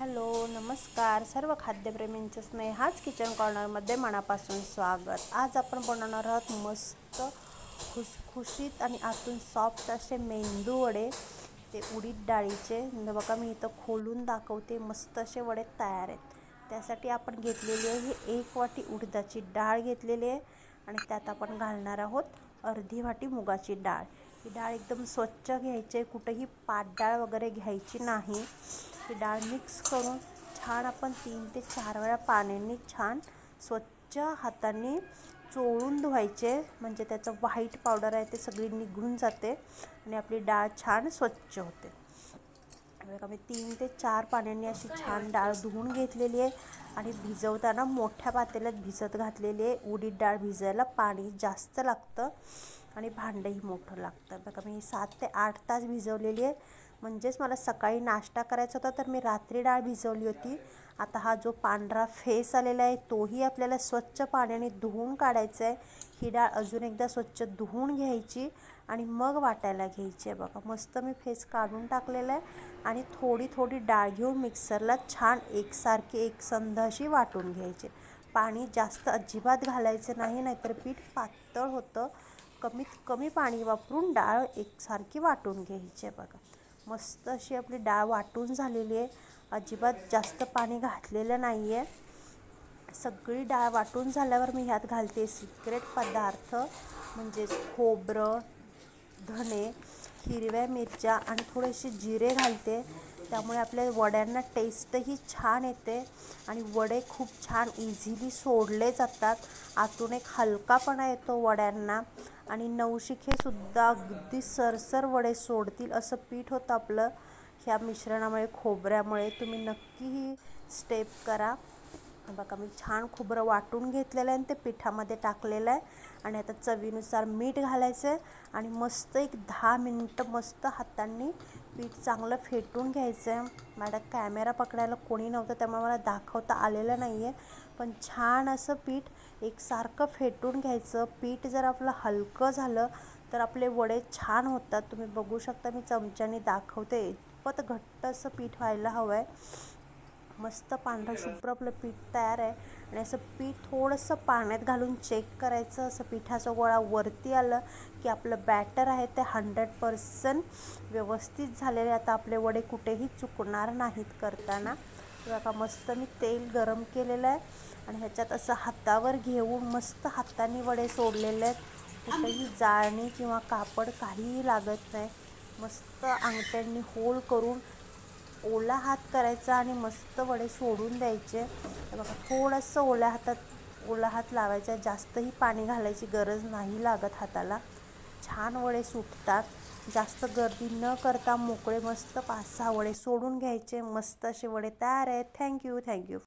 Hello नमस्कार. सर्व खाद्यप्रेमींचं स्नेहाच kitchen कॉर्नरमध्ये मनापासून स्वागत. आज आपण बनवणार आहोत मस्त खुसखुशीत आणि आतून सॉफ्ट असे मेंदू वडे. ते उडीद डाळीचे. न बघा मी इथं खोलून दाखवते. मस्त असे वडे तयार आहेत. त्यासाठी आपण घेतलेली आहे ही एक वाटी उडदाची डाळ घेतलेली आहे. आणि त्यात आपण घालणार आहोत अर्धी वाटी मुगाची डाळ. ही डाळ एकदम स्वच्छ घ्यायची आहे. कुठेही पाटडाळ वगैरे घ्यायची नाही. ही डाळ मिक्स करून छान आपण तीन ते चार वेळा पाण्याने छान स्वच्छ हाताने चोळून धुवायचे. म्हणजे त्याचं व्हाईट पावडर आहे ते सगळी निघून जाते आणि आपली डाळ छान स्वच्छ होते. बघा मी तीन ते चार पाण्याने अशी छान डाळ धुवून घेतलेली आहे आणि भिजवताना मोठ्या पातेल्यात भिजत घातलेली आहे. उडीद डाळ भिजायला पाणी जास्त लागतं आणि भांडंही मोठं लागतं. बघा मी सात ते आठ तास भिजवलेली आहे. म्हणजेच मला सकाळी नाश्ता करायचा होता तर मी रात्री डाळ भिजवली होती. आता हा जो पांढरा फेस आलेला आहे तोही आपल्याला स्वच्छ पाण्याने धुवून काढायचा आहे. ही डाळ अजून एकदा स्वच्छ धुवून घ्यायची आणि मग वाटायला घ्यायची आहे बघा. मस्त मी फेस काढून टाकलेला आहे आणि थोडी थोडी डाळ घेऊन मिक्सरला छान एकसारखी एकसंध अशी वाटून घ्यायची. पाणी जास्त अजिबात घालायचं नाही नाहीतर पीठ पातळ होतं. कमीत कमी पाणी वापरून डाळ एकसारखी वाटून घ्यायची आहे बघा. मस्त अशी आपली डाळ वाटून झालेली आहे. अजिबात जास्त पाणी घातलेलं नाही आहे सगळी डाळ वाटून झाल्यावर मी ह्यात घालते सिक्रेट पदार्थ म्हणजेच खोबरं धणे हिरव्या मिरच्या आणि थोडेसे जिरे घालते. त्यामुळे आपल्या वड्यांना टेस्टही छान येते आणि वडे खूप छान इझिली सोडले जातात. आतून एक हलकापणा येतो वड्यांना आणि नवशिखेसुद्धा अगदी सरसर वडे सोडतील असं पीठ होतं आपलं. ह्या मिश्रणामुळे खोबऱ्यामुळे तुम्ही नक्की ही स्टेप करा. बघा मी छान खोबरं वाटून घेतलेलं आहे आणि ते पिठामध्ये टाकलेलं आहे. आणि आता चवीनुसार मीठ घालायचं आहे आणि मस्त एक दहा मिनटं मस्त हातांनी पीठ चांगलं फेटून घ्यायचं आहे. मॅडम कॅमेरा पकडायला कोणी नव्हतं त्यामुळे मला दाखवता आलेलं नाही आहे. पण छान असं पीठ एकसारखं फेटून घ्यायचं. पीठ जर आपलं हलकं झालं तर आपले वडे छान होतात. तुम्ही बघू शकता मी चमच्याने दाखवते. इतपत घट्ट असं पीठ व्हायला हवं आहे मस्त पांढरं शुभ्र आपलं पीठ तयार आहे. आणि असं पीठ थोडंसं पाण्यात घालून चेक करायचं. असं पिठाचा गोळा वरती आलं की आपलं बॅटर आहे ते हंड्रेड पर्सेंट व्यवस्थित झालेले. आता आपले वडे कुठेही चुकणार नाहीत करताना. बघा मस्त मी तेल गरम केलेलं आहे. आणि ह्याच्यात असं हातावर घेऊन मस्त हाताने वडे सोडलेले आहेत. कुठेही जाळणी किंवा कापड काहीही लागत नाही. मस्त अंगठ्यांनी होल करून ओला हात करायचा आणि मस्त वडे सोडून द्यायचे. बघा थोडंसं ओल्या हातात ओला हात लावायचा. जास्तही पाणी घालायची गरज नाही लागत हाताला. छान वडे सुटतात. जास्त गर्दी न करता मोकळे मस्त पाच सहा वडे सोडून घ्यायचे. मस्त असे वडे तयार आहेत. Thank you thank you